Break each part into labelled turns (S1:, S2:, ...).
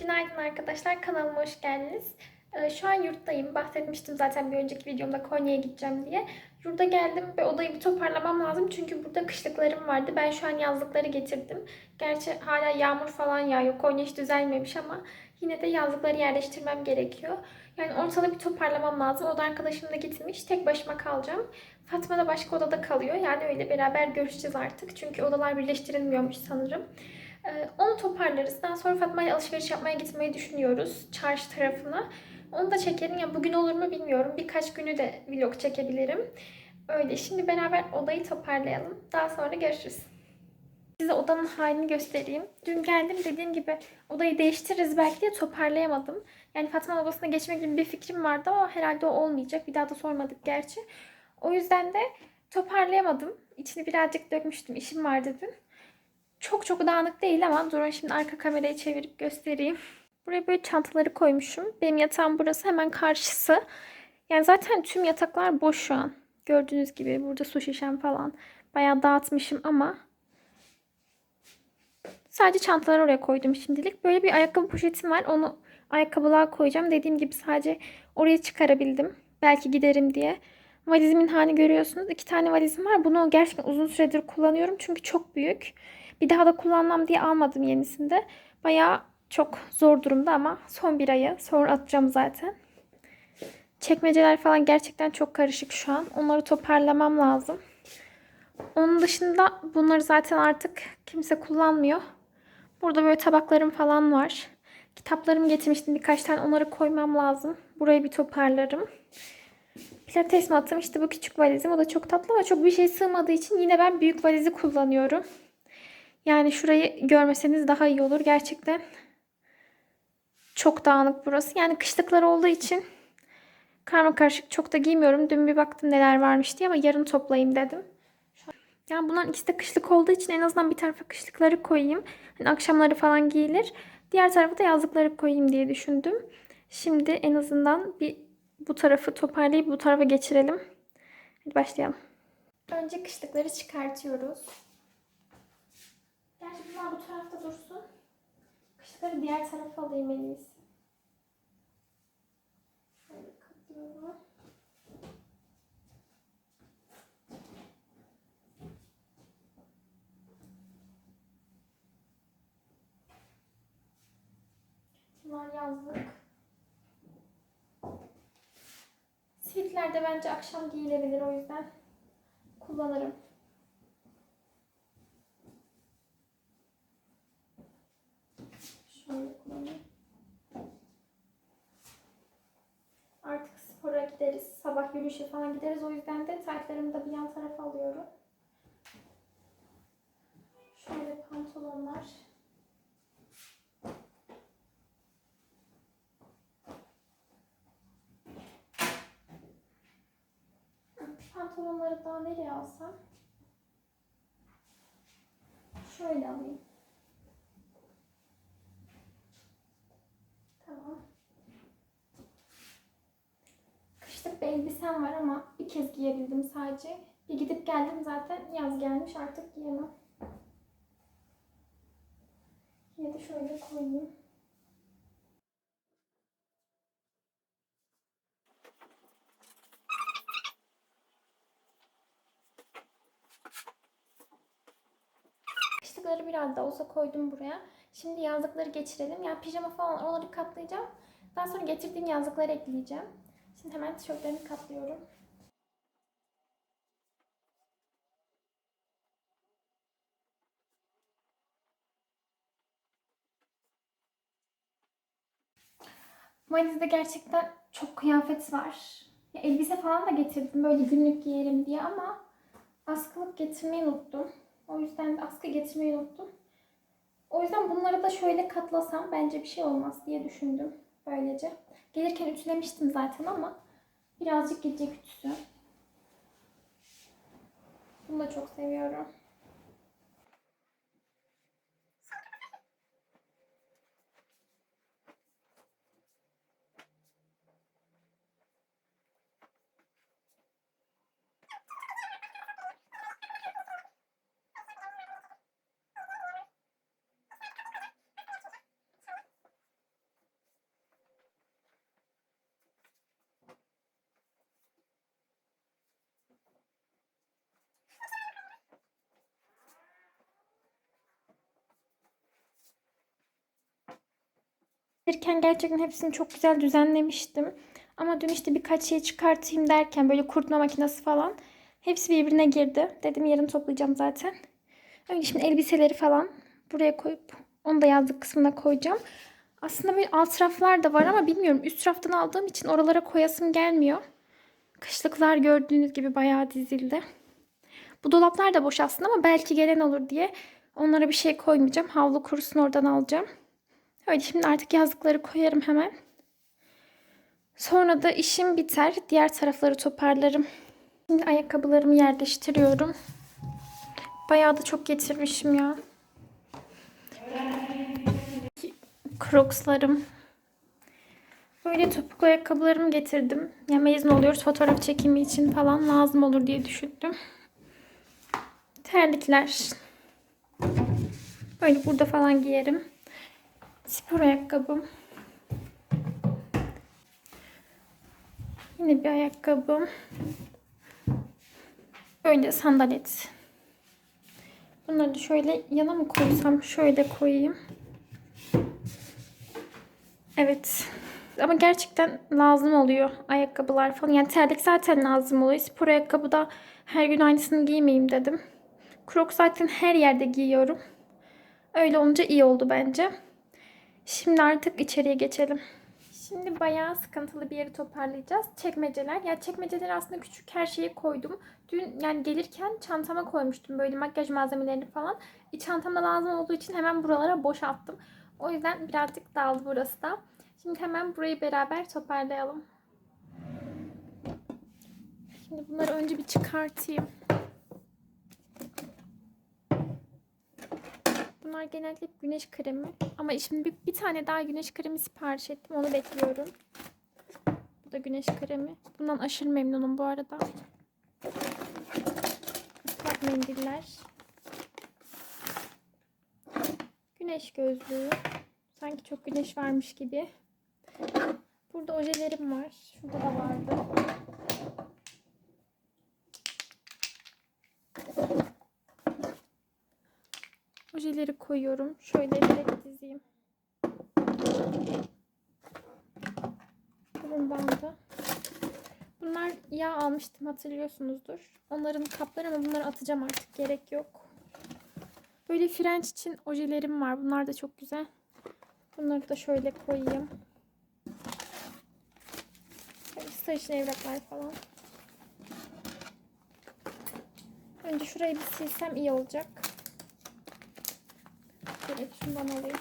S1: Günaydın arkadaşlar, kanalıma hoş geldiniz. Ee, Şu an yurttayım. Bahsetmiştim zaten bir önceki videomda Konya'ya gideceğim diye. Yurda geldim ve odayı bir toparlamam lazım. Çünkü burada kışlıklarım vardı. Ben şu an yazlıkları getirdim. Gerçi hala yağmur falan yağıyor. Konya hiç düzelmemiş ama yine de yazlıkları yerleştirmem gerekiyor. Yani ortalığı bir toparlamam lazım. Oda arkadaşım da gitmiş. Tek başıma kalacağım. Fatma da başka odada kalıyor. Yani öyle beraber görüşeceğiz artık. Çünkü odalar birleştirilmiyormuş sanırım. Ee, Onu toparlarız. Daha sonra Fatma ile alışveriş yapmaya gitmeyi düşünüyoruz. Çarşı tarafına. Onu da çekerim. Ya bugün olur mu bilmiyorum. Birkaç günü de vlog çekebilirim. Öyle. Şimdi beraber odayı toparlayalım. Daha sonra görüşürüz. Size odanın halini göstereyim. Dün geldim dediğim gibi odayı değiştiririz belki diye toparlayamadım. Yani Fatma'nın odasına geçmek gibi bir fikrim vardı ama herhalde o olmayacak. Bir daha da sormadık gerçi. O yüzden de toparlayamadım. İçini birazcık dökmüştüm. İşim vardı dün. Çok çok dağınık değil ama durun şimdi arka kamerayı çevirip göstereyim. Buraya böyle çantaları koymuşum. Benim yatağım burası hemen karşısı. Yani zaten tüm yataklar boş şu an. Gördüğünüz gibi burada su şişem falan. Bayağı dağıtmışım ama sadece çantaları oraya koydum şimdilik. Böyle bir ayakkabı poşetim var. Onu ayakkabılığa koyacağım. Dediğim gibi sadece oraya çıkarabildim. Belki giderim diye. Valizimin halini görüyorsunuz. İki tane valizim var. Bunu gerçekten uzun süredir kullanıyorum. Çünkü çok büyük. Bir daha da kullanmam diye almadım yenisinde. Bayağı çok zor durumda ama son bir ayı. Sonra atacağım zaten. Çekmeceler falan gerçekten çok karışık şu an. Onları toparlamam lazım. Onun dışında bunları zaten artık kimse kullanmıyor. Burada böyle tabaklarım falan var. Kitaplarımı getirmiştim birkaç tane. Onları koymam lazım. Burayı bir toparlarım. Pilates matım işte bu küçük valizim. O da çok tatlı ama çok bir şey sığmadığı için yine ben büyük valizi kullanıyorum. Yani şurayı görmeseniz daha iyi olur. Gerçekten çok dağınık burası. Yani kışlıklar olduğu için karma karışık çok da giymiyorum. Dün bir baktım neler varmış diye ama yarın toplayayım dedim. Yani bunların ikisi de kışlık olduğu için en azından bir tarafa kışlıkları koyayım. Hani akşamları falan giyilir. Diğer tarafa da yazlıkları koyayım diye düşündüm. Şimdi en azından bir bu tarafı toparlayıp bu tarafa geçirelim. Hadi başlayalım. Önce kışlıkları çıkartıyoruz. Gerçi bunlar bu tarafta dursun. Kışlıkları diğer tarafa alayım en iyisi. Şöyle katlıyorum. Bunlar yazlık. Sivitler de bence akşam giyilebilir o yüzden kullanırım. Şöyle kullanayım. Artık spora gideriz. Sabah yürüyüşe falan gideriz. O yüzden de taytlarımı da bir yan tarafa alıyorum. Şöyle pantolonlar. Pantolonları daha nereye alsam? Şöyle alayım. Tamam. Kışlık bir elbisem var ama bir kez giyebildim sadece. Bir gidip geldim zaten yaz gelmiş artık giyemem. Yine de şöyle koyayım. Kışlıkları biraz da olsa koydum buraya. Şimdi yazlıkları geçirelim. Yani pijama falan onları katlayacağım. Daha sonra getirdiğim yazlıkları ekleyeceğim. Şimdi hemen tişörtlerimi katlıyorum. Valizde gerçekten çok kıyafet var. Ya elbise falan da getirdim böyle günlük giyerim diye ama askılık getirmeyi unuttum. O yüzden de askı getirmeyi unuttum. O yüzden bunları da şöyle katlasam bence bir şey olmaz diye düşündüm böylece. Gelirken ütülemiştim zaten ama birazcık gidecek ütüsü. Bunu da çok seviyorum. Gelirken gerçekten hepsini çok güzel düzenlemiştim. Ama dün işte birkaç şey çıkartayım derken böyle kurutma makinesi falan hepsi birbirine girdi. Dedim yarın toplayacağım zaten. Önce şimdi elbiseleri falan buraya koyup onu da yazlık kısmına koyacağım. Aslında böyle alt raflar da var ama bilmiyorum üst raftan aldığım için oralara koyasım gelmiyor. Kışlıklar gördüğünüz gibi bayağı dizildi. Bu dolaplar da boş aslında ama belki gelen olur diye onlara bir şey koymayacağım. Havlu kurusunu oradan alacağım. Öyle şimdi artık yazlıkları koyarım hemen. Sonra da işim biter. Diğer tarafları toparlarım. Şimdi ayakkabılarımı yerleştiriyorum. Bayağı da çok getirmişim ya. Crocs'larım. Böyle topuklu ayakkabılarımı getirdim. Ya mezun oluyoruz fotoğraf çekimi için falan lazım olur diye düşündüm. Terlikler. Böyle burada falan giyerim. Spor ayakkabım. Yine bir ayakkabım. Böyle sandalet. Bunları şöyle yana mı koysam? Şöyle koyayım. Evet. Ama gerçekten lazım oluyor ayakkabılar falan. Yani terlik zaten lazım oluyor. Spor ayakkabı da her gün aynısını giymeyeyim dedim. Crocs zaten her yerde giyiyorum. Öyle olunca iyi oldu bence. Şimdi artık içeriye geçelim. Şimdi bayağı sıkıntılı bir yeri toparlayacağız. Çekmeceler. Ya çekmeceler aslında küçük her şeyi koydum. Dün yani gelirken çantama koymuştum böyle makyaj malzemelerini falan. E, çantamda lazım olduğu için hemen buralara boşalttım. O yüzden birazcık dağıldı burası da. Şimdi hemen burayı beraber toparlayalım. Şimdi bunları önce bir çıkartayım. Bunlar genelde hep güneş kremi. Ama şimdi bir, bir tane daha güneş kremi sipariş ettim. Onu bekliyorum. Bu da güneş kremi. Bundan aşırı memnunum bu arada. Islak mendiller. Güneş gözlüğü. Sanki çok güneş varmış gibi. Burada ojelerim var. Şurada da vardı. Ojeleri koyuyorum. Şöyle direkt dizeyim. Burun bandı. Bunlar yağ almıştım hatırlıyorsunuzdur. Onların kapları ama bunları atacağım artık. Gerek yok. Böyle frenç için ojelerim var. Bunlar da çok güzel. Bunları da şöyle koyayım. Sarışın evraklar falan. Önce şurayı bir silsem iyi olacak. Evet şundan alayım.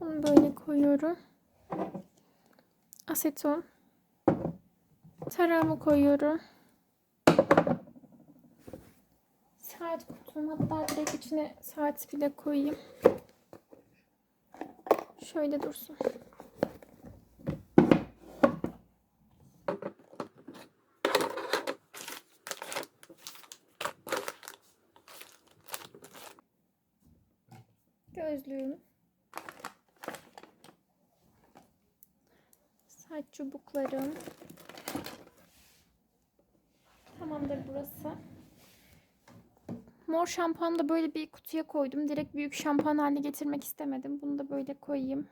S1: Bunu böyle koyuyorum. Aseton. Tarağımı koyuyorum. Saat kutum hatta direkt içine saat bile koyayım. Şöyle dursun. Saç çubuklarım. Tamamdır burası. Mor şampuanı da böyle bir kutuya koydum. Direkt büyük şampuan haline getirmek istemedim. Bunu da böyle koyayım.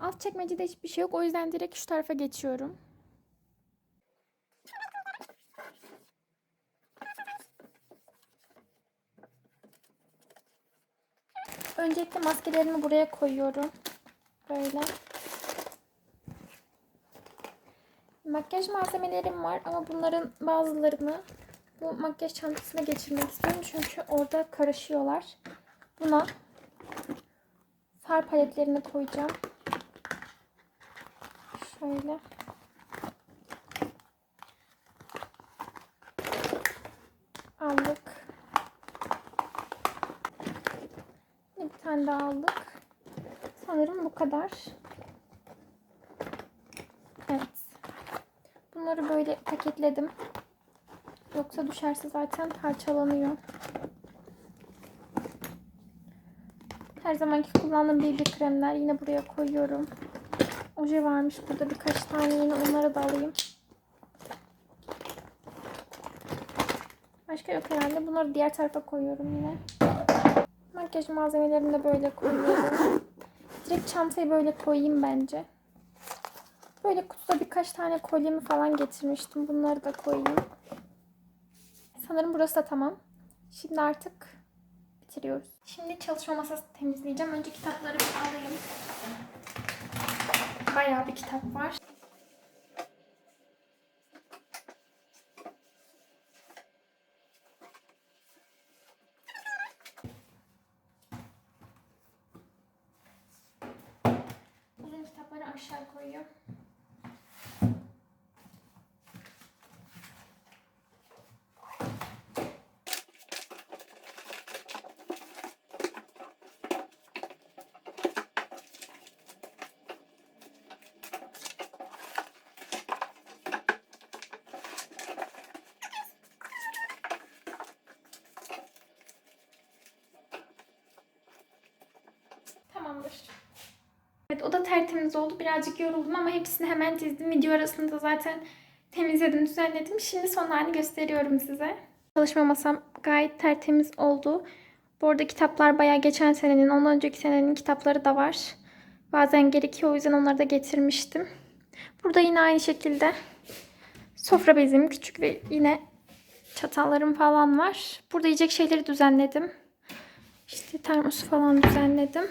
S1: Alt çekmecede hiçbir şey yok. O yüzden direkt şu tarafa geçiyorum. Öncelikle maskelerimi buraya koyuyorum. Böyle. Makyaj malzemelerim var ama bunların bazılarını bu makyaj çantasına geçirmek istiyorum. Çünkü orada karışıyorlar. Buna far paletlerini koyacağım. Şöyle. Aldık. Bir tane daha aldık. Sanırım bu kadar. Evet. Bunları böyle paketledim. Yoksa düşerse zaten parçalanıyor. Her zamanki kullandığım BB kremler yine buraya koyuyorum. Oje varmış burada birkaç tane yine onları da alayım. Başka yok herhalde. Bunları diğer tarafa koyuyorum yine. Makyaj malzemelerini de böyle koyuyorum. Direkt çantayı böyle koyayım bence. Böyle kutuda birkaç tane kolyemi falan getirmiştim. Bunları da koyayım. Sanırım burası da tamam. Şimdi artık bitiriyoruz. Şimdi çalışma masası temizleyeceğim. Önce kitapları bir alayım. Bayağı bir kitap var. Uzun kitapları aşağı koyuyorum. Tamamdır. Evet o da tertemiz oldu. Birazcık yoruldum ama hepsini hemen dizdim. Video arasında zaten temizledim, düzenledim. Şimdi son halini gösteriyorum size. Çalışma masam gayet tertemiz oldu. Bu arada kitaplar bayağı geçen senenin, ondan önceki senenin kitapları da var. Bazen gerekiyor o yüzden onları da getirmiştim. Burada yine aynı şekilde sofra bezim küçük ve yine çatallarım falan var. Burada yiyecek şeyleri düzenledim. İşte termosu falan düzenledim.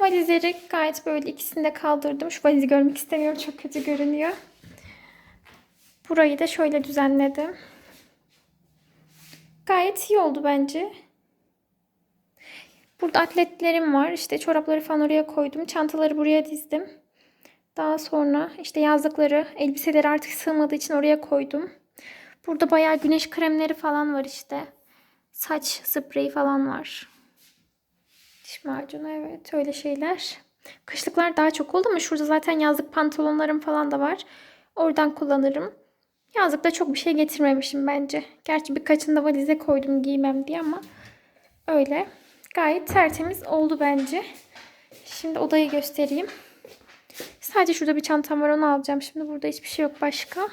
S1: Valizleri gayet böyle ikisini de kaldırdım. Şu valizi görmek istemiyorum. Çok kötü görünüyor. Burayı da şöyle düzenledim. Gayet iyi oldu bence. Burada atletlerim var. İşte çorapları falan oraya koydum. Çantaları buraya dizdim. Daha sonra işte yazlıkları, elbiseleri artık sığmadığı için oraya koydum. Burada bayağı güneş kremleri falan var işte. Saç spreyi falan var. Diş macunu evet öyle şeyler. Kışlıklar daha çok oldu ama şurada zaten yazlık pantolonlarım falan da var. Oradan kullanırım. Yazlıkta çok bir şey getirmemişim bence. Gerçi birkaçını da valize koydum giymem diye ama öyle. Gayet tertemiz oldu bence. Şimdi odayı göstereyim. Sadece şurada bir çantam var onu alacağım. Şimdi burada hiçbir şey yok başka.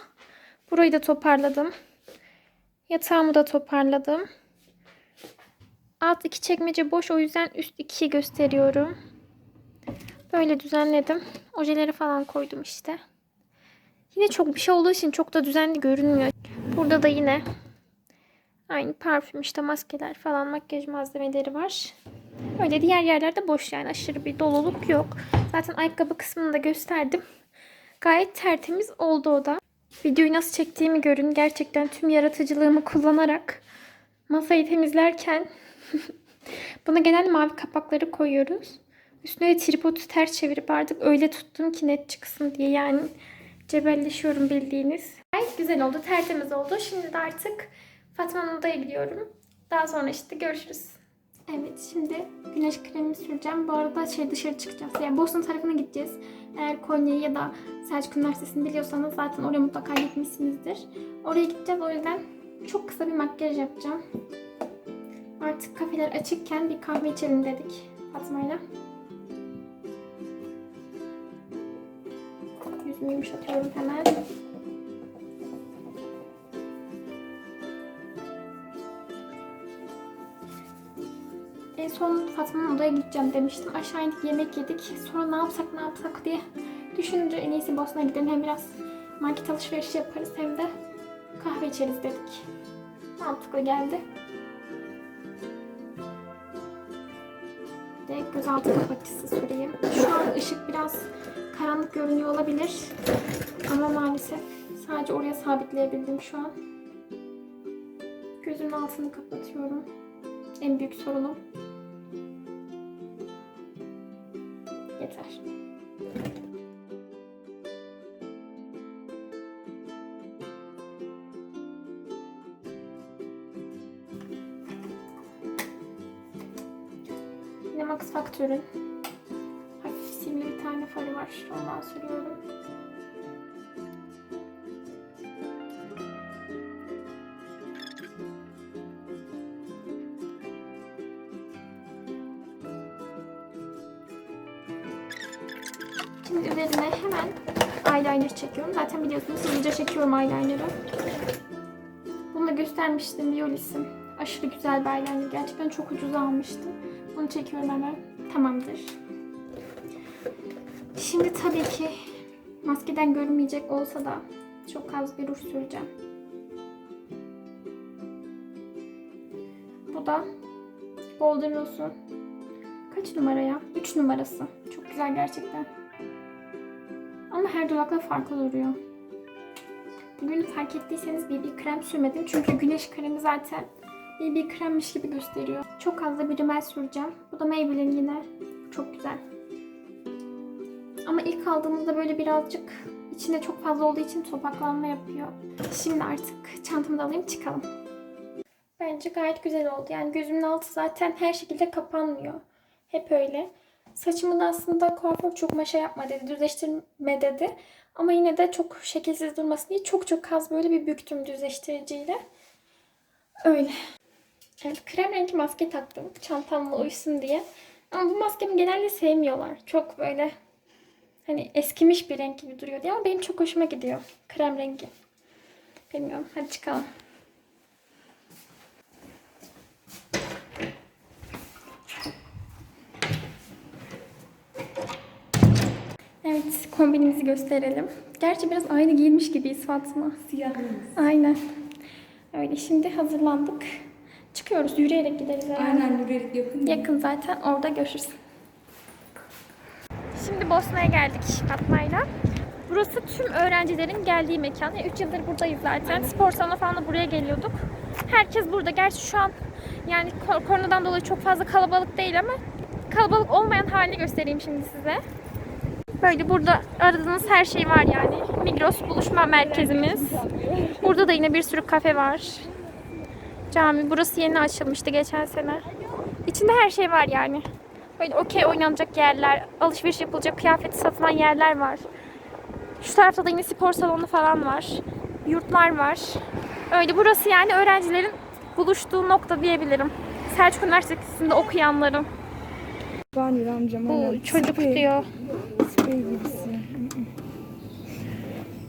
S1: Burayı da toparladım. Yatağımı da toparladım. Alt iki çekmece boş o yüzden üst iki gösteriyorum. Böyle düzenledim. Ojeleri falan koydum işte. Yine çok bir şey olduğu için çok da düzenli görünmüyor. Burada da yine aynı parfüm işte maskeler falan makyaj malzemeleri var. Öyle diğer yerlerde boş yani aşırı bir doluluk yok. Zaten ayakkabı kısmını da gösterdim. Gayet tertemiz oldu o da. Videoyu nasıl çektiğimi görün. Gerçekten tüm yaratıcılığımı kullanarak masayı temizlerken buna genel mavi kapakları koyuyoruz. Üstüne de tripodu ters çevirip artık öyle tuttum ki net çıksın diye yani cebelleşiyorum bildiğiniz. Gayet güzel oldu, tertemiz oldu. Şimdi de artık Fatma'nın odaya gidiyorum. Daha sonra işte görüşürüz. Evet şimdi güneş kremi süreceğim. Bu arada şey dışarı çıkacağız. Yani Bosna tarafına gideceğiz. Eğer Konya'yı ya da Selçuk Üniversitesi'ni biliyorsanız zaten oraya mutlaka gitmişsinizdir. Oraya gideceğiz o yüzden çok kısa bir makyaj yapacağım. Artık kafeler açıkken bir kahve içelim dedik Fatma'yla. Yüzümü yumuşatıyorum hemen. En son Fatma'nın odaya gideceğim demiştim. Aşağı indik yemek yedik. Sonra ne yapsak ne yapsak diye düşününce en iyisi Bosna'ya gidelim. Hem biraz market alışverişi yaparız hem de kahve içeriz dedik. Mantıklı geldi. De gözaltı kapatıcısı süreyim. Şu an ışık biraz karanlık görünüyor olabilir. Ama maalesef sadece oraya sabitleyebildim şu an. Gözümün altını kapatıyorum. En büyük sorunum. Factor'ın hafif simli bir tane farı var. Ondan sürüyorum. Şimdi üzerine hemen eyeliner çekiyorum. Zaten biliyorsunuz hızlıca çekiyorum eyeliner'ı. Bunu da göstermiştim Biolis'in. Aşırı güzel bir eyeliner. Gerçekten çok ucuz almıştım. Bunu çekiyorum hemen. Tamamdır. Şimdi tabii ki maskeden görünmeyecek olsa da çok az bir ruj süreceğim. Bu da Golden Rose'un kaç numara ya? 3 numarası. Çok güzel gerçekten. Ama her dudakta farklı duruyor. Bugün fark ettiyseniz BB krem sürmedim. Çünkü güneş kremi zaten BB kremmiş gibi gösteriyor. Çok az da bir rimel süreceğim. Bu da Maybelline yine. Çok güzel. Ama ilk aldığımızda böyle birazcık içinde çok fazla olduğu için topaklanma yapıyor. Şimdi artık çantamı da alayım çıkalım. Bence gayet güzel oldu. Yani gözümün altı zaten her şekilde kapanmıyor. Hep öyle. Saçımı da aslında kuaför çok maşa yapma dedi. Düzleştirme dedi. Ama yine de çok şekilsiz durmasın diye çok çok az böyle bir büktüm düzleştiriciyle. Öyle. Evet, krem rengi maske taktım. Çantamla uysun diye. Ama bu maskemi genelde sevmiyorlar. Çok böyle hani eskimiş bir renk gibi duruyor diye ama benim çok hoşuma gidiyor. Krem rengi. Bilmiyorum. Hadi çıkalım. Evet, kombinimizi gösterelim. Gerçi biraz aynı giyinmiş gibiyiz Fatma.
S2: Siyah.
S1: Aynen. Öyle şimdi hazırlandık. Çıkıyoruz. Yürüyerek gideriz herhalde.
S2: Aynen yürüyerek yakın.
S1: Yakın zaten. Orada görüşürüz. Şimdi Bosna'ya geldik Fatma'yla. Burası tüm öğrencilerin geldiği mekan. 3 yıldır buradayız zaten. Spor salonu falan da buraya geliyorduk. Herkes burada. Gerçi şu an yani ko- koronadan dolayı çok fazla kalabalık değil ama kalabalık olmayan halini göstereyim şimdi size. Böyle burada aradığınız her şey var yani. Migros buluşma merkezimiz. Burada da yine bir sürü kafe var. Cami. Burası yeni açılmıştı geçen sene. İçinde her şey var yani. Böyle okey oynanacak yerler, alışveriş yapılacak kıyafet satılan yerler var. Şu tarafta da yine spor salonu falan var. Yurtlar var. Öyle burası yani öğrencilerin buluştuğu nokta diyebilirim. Selçuk Üniversitesi'nde okuyanların.
S2: Vanil amcam
S1: Bu çocuk
S2: Sprey-
S1: diyor.
S2: Sprey gibisi.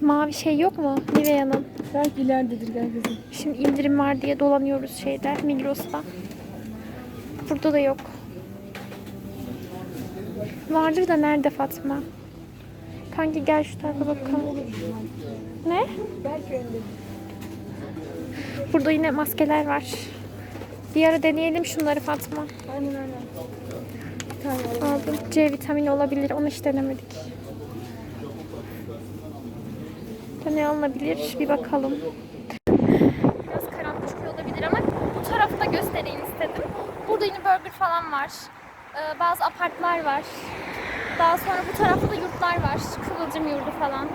S1: Mavi şey yok mu Nivea'nın?
S2: Belki ileridedir gel kızım.
S1: Şimdi indirim var diye dolanıyoruz şeyde Migros'ta. Burada da yok. Vardır da nerede Fatma? Kanki gel şu tarafa bakalım. Ne? Burada yine maskeler var. Bir ara deneyelim şunları Fatma.
S2: Aynen aynen.
S1: Aldım. C vitamini olabilir. Onu hiç denemedik. Da ne alınabilir? Bir bakalım. Biraz karanlık çıkıyor olabilir ama bu tarafı da göstereyim istedim. Burada yine burger falan var. Ee, bazı apartlar var. Daha sonra bu tarafta da yurtlar var. Kıvılcım yurdu falan.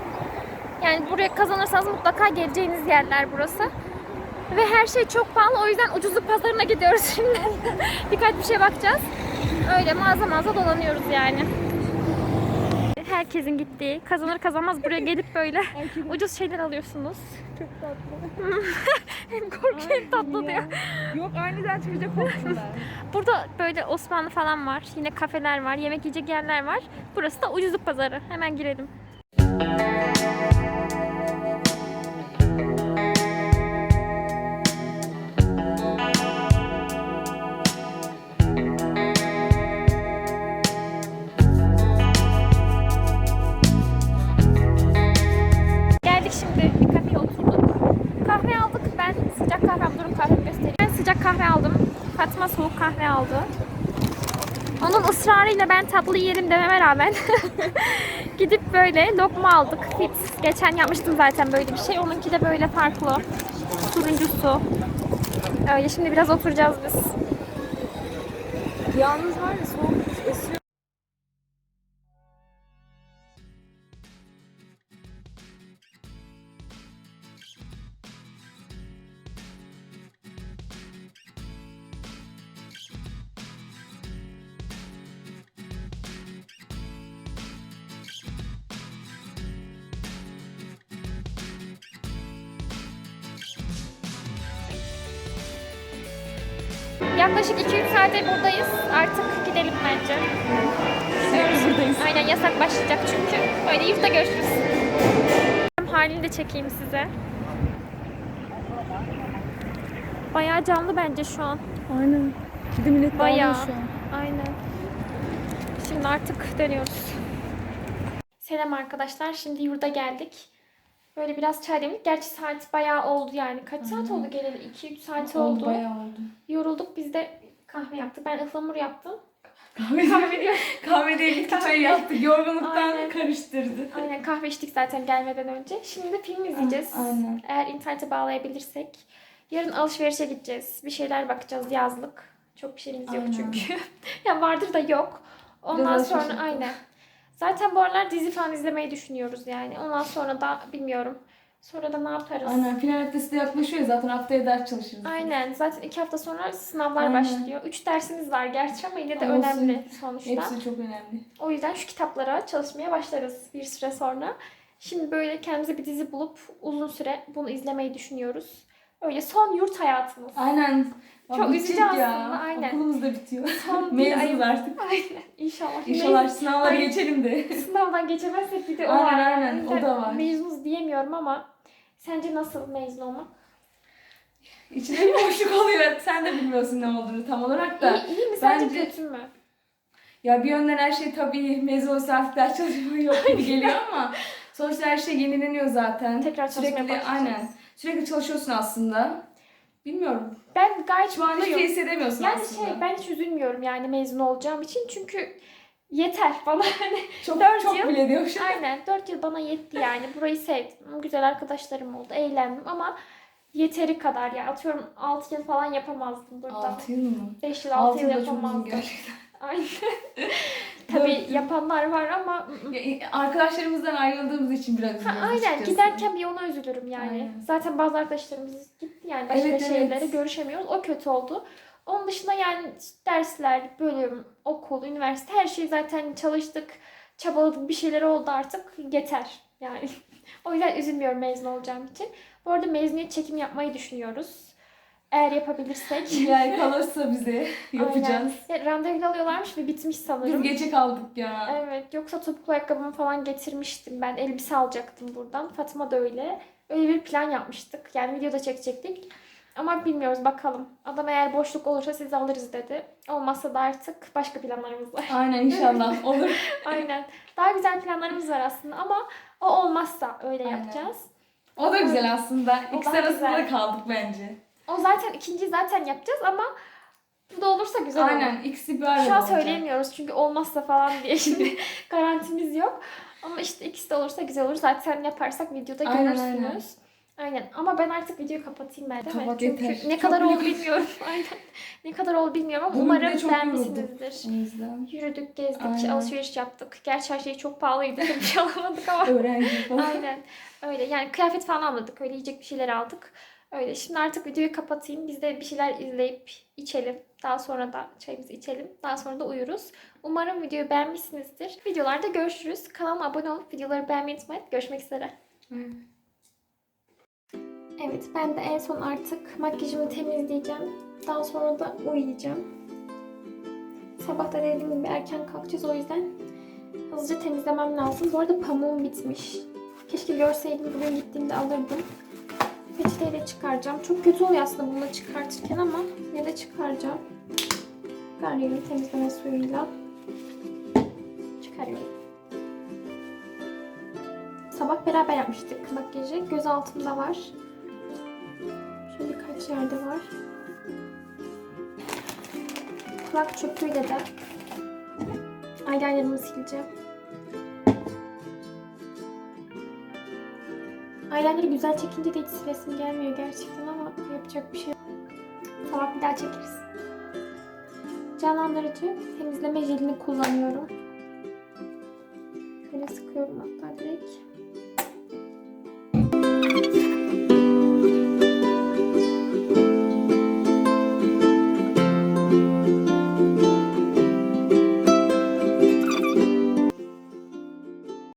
S1: Yani buraya kazanırsanız mutlaka geleceğiniz yerler burası. Ve her şey çok pahalı. O yüzden ucuzluk pazarına gidiyoruz şimdi. Birkaç bir şey bakacağız. Öyle mağaza mağaza dolanıyoruz yani. Herkesin gittiği, kazanır kazanmaz buraya gelip böyle ucuz şeyler alıyorsunuz.
S2: Çok tatlı.
S1: Hem korku hem tatlı diyor.
S2: Yok aniden çıkacak korktum.
S1: Burada böyle Osmanlı falan var. Yine kafeler var, yemek yiyecek yerler var. Burası da ucuzluk pazarı. Hemen girelim. Kahve aldım. Fatma soğuk kahve aldı. Onun ısrarıyla ben tatlı yerim dememe rağmen gidip böyle lokma aldık. Fix. Geçen yapmıştım zaten böyle bir şey. Onunki de böyle farklı. Turuncusu. Öyle şimdi biraz oturacağız biz.
S2: Yalnız var ya soğuk
S1: gidelim bence.
S2: Buradayız.
S1: Aynen yasak başlayacak çünkü. Öyle yurtta görüşürüz. Halini de çekeyim size. Bayağı canlı bence şu an.
S2: Aynen. Bir de millet
S1: Bayağı.
S2: bağırıyor şu an.
S1: Aynen. Şimdi artık dönüyoruz. Selam arkadaşlar. Şimdi yurda geldik. Böyle biraz çay demledik. Gerçi saat bayağı oldu yani. Kaç saat oldu geleli? 2-3 saat oldu.
S2: Oldu bayağı oldu.
S1: Yorulduk. Biz de kahve yaptık. Ben ıhlamur yaptım.
S2: Kahve,
S1: Kahve diyor.
S2: kahve değil gittik çayı yaptık. Yorgunluktan
S1: Aynen.
S2: karıştırdı.
S1: Aynen kahve içtik zaten gelmeden önce. Şimdi de film izleyeceğiz.
S2: Aynen.
S1: Eğer internete bağlayabilirsek. Yarın alışverişe gideceğiz. Bir şeyler bakacağız yazlık. Çok bir şeyimiz yok
S2: Aynen.
S1: çünkü. ya vardır da yok. Ondan
S2: Biraz
S1: sonra aynen. Zaten bu aralar dizi falan izlemeyi düşünüyoruz yani. Ondan sonra da bilmiyorum. Sonra da ne yaparız?
S2: Aynen. Final haftası da yaklaşıyor zaten haftaya ders çalışırız.
S1: Aynen. Zaten iki hafta sonra sınavlar
S2: Aynen.
S1: başlıyor. Üç dersimiz var gerçi ama yine de
S2: Olsun.
S1: önemli sonuçta.
S2: Hepsi çok önemli.
S1: O yüzden şu kitaplara çalışmaya başlarız bir süre sonra. Şimdi böyle kendimize bir dizi bulup uzun süre bunu izlemeyi düşünüyoruz. Öyle son yurt hayatımız.
S2: Aynen.
S1: Çok üzücü
S2: bitecek
S1: aslında, aynen.
S2: Okulumuz da bitiyor.
S1: Son
S2: Mezunuz artık.
S1: Aynen. İnşallah.
S2: İnşallah sınavlara
S1: Ay.
S2: geçelim de.
S1: Sınavdan geçemezsek bir de o
S2: Aynen,
S1: var.
S2: aynen.
S1: yani.
S2: O da var.
S1: Mezunuz diyemiyorum ama sence nasıl mezun olmak?
S2: İçinde bir boşluk oluyor. Sen de bilmiyorsun ne olduğunu tam olarak da.
S1: İyi, iyi mi sence
S2: bence-
S1: kötü mü?
S2: Ya bir yönden her şey tabii mezun olsa artık ders çalışma yok gibi geliyor ama sonuçta her şey yenileniyor zaten.
S1: Tekrar çalışmaya
S2: Sürekli
S1: başlayacağız.
S2: aynen. Sürekli çalışıyorsun aslında. Bilmiyorum.
S1: Ben gayet
S2: Şu anda
S1: mutluyum.
S2: hissedemiyorsun
S1: Yani
S2: aslında.
S1: şey ben hiç üzülmüyorum yani mezun olacağım için çünkü yeter bana.
S2: çok
S1: dört
S2: çok
S1: yıl-
S2: bile diyor şu.
S1: Aynen 4 yıl bana yetti yani. Burayı sevdim. Güzel arkadaşlarım oldu. Eğlendim ama yeteri kadar ya. Atıyorum 6 yıl falan yapamazdım burada.
S2: 6 yıl mı?
S1: 5 yıl 6
S2: 6
S1: yıl yapamazdım.
S2: gerçekten.
S1: Aynen. Tabii yapanlar var ama
S2: Ya, Arkadaşlarımızdan ayrıldığımız için biraz
S1: Ha,
S2: üzülüyoruz
S1: aynen
S2: açıkçası.
S1: giderken bir ona üzülürüm yani.
S2: Aynen.
S1: Zaten bazı arkadaşlarımız gitti yani başka
S2: Evet, evet.
S1: şehirlere görüşemiyoruz. O kötü oldu. Onun dışında yani dersler, bölüm, okul, üniversite her şey zaten çalıştık, çabaladık bir şeyler oldu artık yeter yani. o yüzden üzülmüyorum mezun olacağım için. Bu arada mezuniyet çekim yapmayı düşünüyoruz. Eğer yapabilirsek.
S2: Yani kalırsa bize yapacağız.
S1: Aynen. Ya, randevu alıyorlarmış ve bitmiş sanırım.
S2: Biz geçe kaldık ya.
S1: Evet, yoksa topuklu ayakkabımı falan getirmiştim. Ben elbise alacaktım buradan. Fatıma da öyle. Öyle bir plan yapmıştık. Yani videoda çekecektik. Ama bilmiyoruz bakalım. Adam eğer boşluk olursa sizi alırız dedi. Olmazsa da artık başka planlarımız var.
S2: Aynen inşallah olur.
S1: Aynen. Daha güzel planlarımız var aslında ama o olmazsa öyle
S2: Aynen.
S1: yapacağız.
S2: O da güzel aslında.
S1: O
S2: İkisi
S1: daha
S2: arasında
S1: güzel.
S2: da kaldık bence.
S1: O zaten ikinciyi zaten yapacağız ama bu da olursa güzel olur.
S2: Aynen ikisi bir arada
S1: Şu an
S2: olacak.
S1: söyleyemiyoruz çünkü olmazsa falan diye şimdi garantimiz yok. Ama işte ikisi de olursa güzel olur. Zaten yaparsak videoda
S2: Aynen,
S1: görürsünüz. Aynen. Ama ben artık videoyu kapatayım ben değil mi?
S2: Kapat,
S1: Çünkü
S2: yeter.
S1: ne kadar oldu bilmiyorum. Aynen. Ne kadar oldu bilmiyorum ama umarım
S2: çok
S1: beğenmişsinizdir. Yürüdük, gezdik,
S2: Aynen.
S1: alışveriş yaptık. Gerçi her şey çok pahalıydı. Bir şey alamadık ama.
S2: Öğrenci falan.
S1: Aynen. Öyle. Yani kıyafet falan almadık. Öyle yiyecek bir şeyler aldık. Öyle. Şimdi artık videoyu kapatayım. Biz de bir şeyler izleyip içelim. Daha sonra da çayımızı içelim. Daha sonra da uyuruz. Umarım videoyu beğenmişsinizdir. Videolarda görüşürüz. Kanalıma abone olup videoları beğenmeyi unutmayın. Görüşmek üzere. Evet ben de en son artık makyajımı temizleyeceğim. Daha sonra da uyuyacağım. Sabah da dediğim gibi erken kalkacağız o yüzden hızlıca temizlemem lazım. Bu arada pamuğum bitmiş. Keşke görseydim bugün gittiğimde alırdım. Peçeteyi de çıkaracağım. Çok kötü oluyor aslında bunu çıkartırken ama yine de çıkaracağım. Garnier'in temizleme suyuyla çıkarıyorum. Sabah beraber yapmıştık makyajı. Göz altımda var. Yerde var. Kulak çöpüyle de eyelinerımı sileceğim. Eyeliner'ı güzel çekince de hiç silesim gelmiyor gerçekten ama yapacak bir şey yok. Sabah bir daha çekeriz. Canlandırıcı temizleme jelini kullanıyorum.